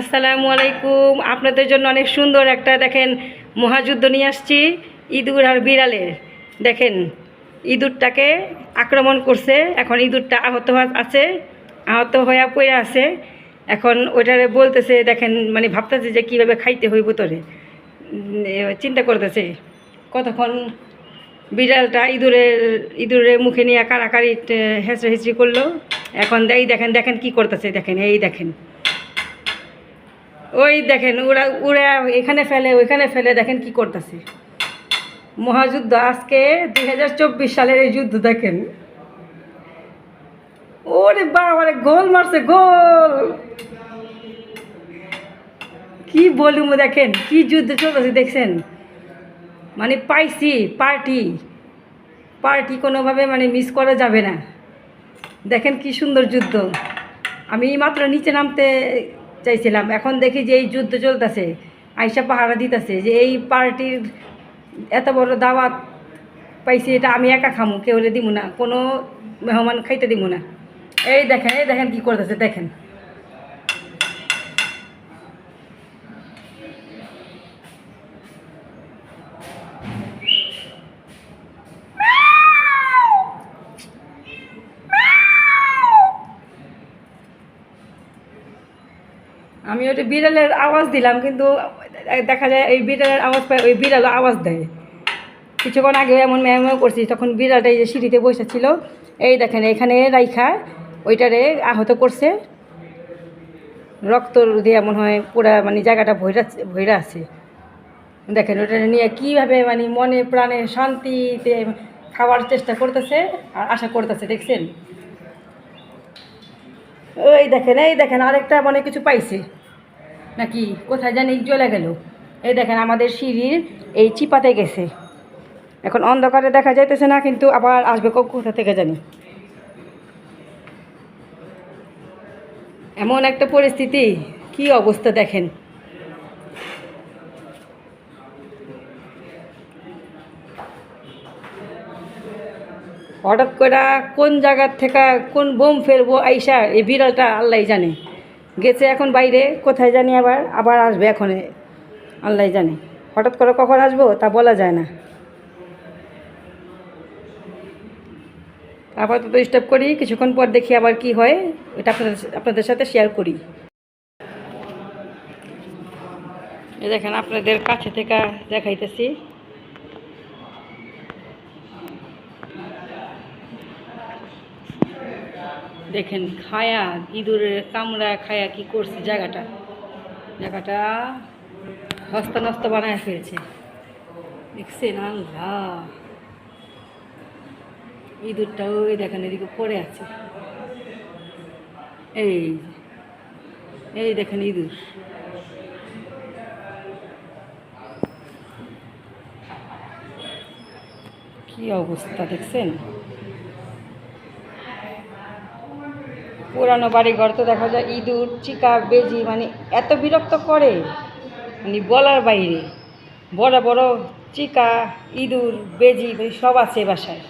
আসসালামু আলাইকুম। আপনাদের জন্য অনেক সুন্দর একটা দেখেন মহাযুদ্ধ নিয়ে আসছি। ইঁদুর আর বিড়ালের দেখেন, ইঁদুরটাকে আক্রমণ করছে। এখন ইঁদুরটা আহত আছে, আহত হয়ে পড়ে আছে। এখন ওইটারে বলতেছে, দেখেন মানে ভাবতেছে যে কীভাবে খাইতে হইব তোরে। চিন্তা করতেছে। কতক্ষণ বিড়ালটা ইঁদুরের ইঁদুরের মুখে নিয়ে কাড়াকাড়ি হেঁচড়ে হেঁচড়ি করল। এখন এই দেখেন দেখেন কি করতেছে। দেখেন, এই দেখেন। ওই দেখেন, ওরা ওরা এখানে ফেলে, ওইখানে ফেলে, দেখেন কি করতেছে। মহাযুদ্ধ, আজকে দুই হাজার চব্বিশ সালের এই যুদ্ধ দেখেন। ওরে বাবারে, গোল মারছে, গোল! কি বলুম দেখেন, কি যুদ্ধ চলতেছে দেখছেন? মানে পাইছি, পার্টি। পার্টি কোনোভাবে মানে মিস করা যাবে না। দেখেন কি সুন্দর যুদ্ধ। আমি মাত্র নিচে নামতে চাইছিলাম। এখন দেখি যে এই যুদ্ধ চলতেছে, আইসা পাহারা দিতেছে যে এই পার্টির এত বড় দাওয়াত পাইছি, এটা আমি একা খামু, কেউ দিব না, কোনো মেহমান খাইতে দিব না। এই দেখেন এই দেখেন কি করতেছে, দেখেন। আমি ওটা বিড়ালের আওয়াজ দিলাম, কিন্তু দেখা যায় এই বিড়ালের আওয়াজ পায়, ওই বিড়ালও আওয়াজ দেয়। কিছুক্ষণ আগে এমন ম্যামও করছি, তখন বিড়ালটা এই যে সিঁড়িতে বসে ছিল, এই দেখেন এখানে রাইখা, ওইটারে আহত করছে। রক্ত দিয়ে এমন হয় পুরা মানে জায়গাটা ভৈরা ভৈরা আছে। দেখেন ওটা নিয়ে কীভাবে মানে মনে প্রাণে শান্তিতে খাওয়ার চেষ্টা করতেছে, আর আশা করতেছে, দেখছেন? ওই দেখেন, এই দেখেন, আরেকটা মনে কিছু পাইছে। নাকি, কোথায় জানি চলে গেল। এই দেখেন, আমাদের সিঁড়ির এই চিপাতে গেছে। এখন অন্ধকারে দেখা যাইতেছে না, কিন্তু আবার আসবে কোথা থেকে জানি। এমন একটা পরিস্থিতি, কি অবস্থা দেখেন। হঠাৎ করে কোন জায়গার থেকে কোন বোম ফেলব আইসা এই বিড়ালটা আল্লাহ জানে। গেছে এখন বাইরে, কোথায় জানি আবার আবার আসবে এখন আল্লাহ জানে। হঠাৎ করে কখন আসব তা বলা যায় না। আপাতত স্টপ করি, কিছুক্ষণ পর দেখি আবার কি হয়, এটা আপনাদের আপনাদের সাথে শেয়ার করি। দেখেন আপনাদের কাছে থেকে দেখাইতেছি। দেখেন খায়া, ইঁদুরের কামড়া খায়া কি করছে জায়গাটা? জায়গাটা হস্ত নস্ত বানায় ফেলছে। দেখছেন আল্লাহ। ইঁদুরটা ওই দেখেন এদিকে পড়ে আছে। এই এই দেখেন ইঁদুর। কি অবস্থা দেখছেন? পুরানো বাড়ি ঘর তো দেখা যায় ইঁদুর, চিকা, বেজি মানে এত বিরক্ত করে। মানে বলার বাইরে। বড় বড় চিকা, ইঁদুর, বেজি সব আছে বাসায়।